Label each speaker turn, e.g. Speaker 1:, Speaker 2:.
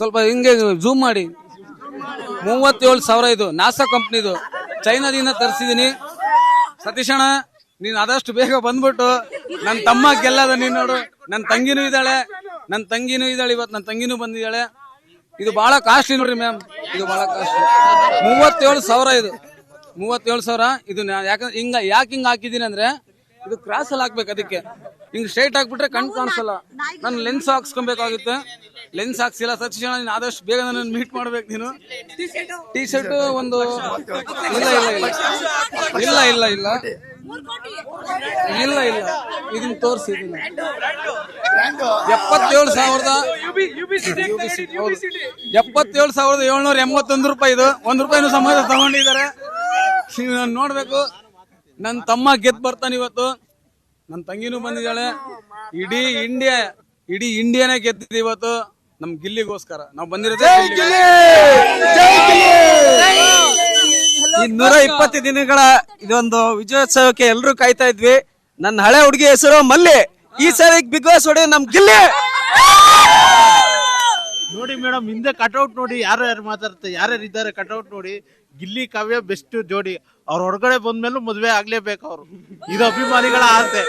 Speaker 1: ಸ್ವಲ್ಪ ಹಿಂಗೆ ಜೂಮ್ ಮಾಡಿ. ಮೂವತ್ತೇಳು ಸಾವಿರ ಇದು ನಾಸಾ ಕಂಪ್ನಿದು. ಚೈನಾದಿಂದ ತರಿಸಿದೀನಿ. ಸತೀಶಣ್ಣ, ನೀನ್ ಆದಷ್ಟು ಬೇಗ ಬಂದ್ಬಿಟ್ಟು ನನ್ನ ತಮ್ಮ ಗೆಲ್ಲದ ನೀನ್ ನೋಡು. ನನ್ನ ತಂಗಿನೂ ಇದ್ದಾಳೆ. ನನ್ನ ತಂಗಿನೂ ಇದ್ದಾಳೆ ಇವತ್ತು ನನ್ನ ತಂಗಿನೂ ಬಂದಿದ್ದಾಳೆ. ಇದು ಬಹಳ ಕಾಸ್ಟ್ಲಿ ನೋಡ್ರಿ ಮ್ಯಾಮ್ ಇದು ಬಹಳ ಕಾಸ್ಟ್ಲಿ ಮೂವತ್ತೇಳು ಸಾವಿರ ಇದು. ಮೂವತ್ತೇಳು ಸಾವಿರ. ಇದು ಯಾಕಂದ್ರೆ ಹಿಂಗ ಯಾಕೆ ಹಿಂಗ ಹಾಕಿದ್ದೀನಿ ಅಂದ್ರೆ ಇದು ಕ್ರಾಸ್ ಅಲ್ಲಿ ಹಾಕ್ಬೇಕು ಅದಕ್ಕೆ. ಹಿಂಗ್ ಸ್ಟ್ರೈಟ್ ಹಾಕ್ಬಿಟ್ರೆ ಕಣ್ ಕಾಣಿಸಲ್ಲ. ನಾನು ಲೆನ್ಸ್ ಹಾಕ್ಸ್ಕೊಬೇಕಾಗುತ್ತೆ. ಲೆನ್ಸ್ ಹಾಕ್ಸಿಲ್ಲ ಸಚಿನ್ ನೀನು ಆದಷ್ಟು ಬೇಗ ನನ್ನ ಮೀಟ್ ಮಾಡ್ಬೇಕು ನೀನು. ಟಿ ಶರ್ಟ್ ಒಂದು ಇಲ್ಲ ಇಲ್ಲ ಇಲ್ಲ. ಇಲ್ಲ ಇಲ್ಲ ಇಲ್ಲ. ಇಲ್ಲ ಇಲ್ಲ. ಇದನ್ನ ತೋರಿಸಿ ಎಪ್ಪತ್ತೇಳು ಸಾವಿರದ ಎಪ್ಪತ್ತೇಳು ಸಾವಿರದ ಏಳ್ನೂರ ಎಂಬತ್ತೊಂದು ರೂಪಾಯಿ ಇದು. ಒಂದ್ ರೂಪಾಯಿನೂ ಸಮಾಜ ತಗೊಂಡಿದ್ದಾರೆ. ನೀವು ನೋಡ್ಬೇಕು. ನನ್ನ ತಮ್ಮ ಗೆದ್ದು ಬರ್ತಾನೆ ಇವತ್ತು. ನನ್ನ ತಂಗಿನೂ ಬಂದಿದ್ದಾಳೆ. ಇಡೀ ಇಂಡಿಯಾ ಇಡೀ ಇಂಡಿಯಾನೆ ಗೆದ್ದಿದೆ ಇವತ್ತು. ನಮ್ ಗಿಲ್ಲಿಗೋಸ್ಕರ. ನಾವು ಬಂದಿರೋದೇ
Speaker 2: ನೂರ ಇಪ್ಪತ್ತು ದಿನಗಳ ಇದೊಂದು ವಿಜಯೋತ್ಸವಕ್ಕೆ ಎಲ್ಲರೂ ಕಾಯ್ತಾ ಇದ್ವಿ. ನನ್ನ ಹಳೆ ಹುಡುಗಿ ಹೆಸರು ಮಲ್ಲಿ. ಈ ಸರಿ ಬಿಗ್ ಬಾಸ್ ಹೊಡೆ ನಮ್ ಗಿಲ್ಲಿ.
Speaker 3: ಮೇಡಮ್ ಹಿಂದೆ ಕಟ್ಔಟ್ ನೋಡಿ ಯಾರು ಯಾರು ಮಾತಾಡ್ತಾರೆ ಯಾರ್ಯಾರು ಇದ್ದಾರೆ ಕಟ್ಔಟ್ ನೋಡಿ, ಗಿಲ್ಲಿ, ಕಾವ್ಯ ಬೆಸ್ಟ್ ಜೋಡಿ. ಅವ್ರ ಹೊರಗಡೆ ಬಂದ್ಮೇಲೂ ಮದ್ವೆ ಆಗ್ಲೇಬೇಕು ಅವ್ರು. ಇದು ಅಭಿಮಾನಿಗಳ ಆಸೆ.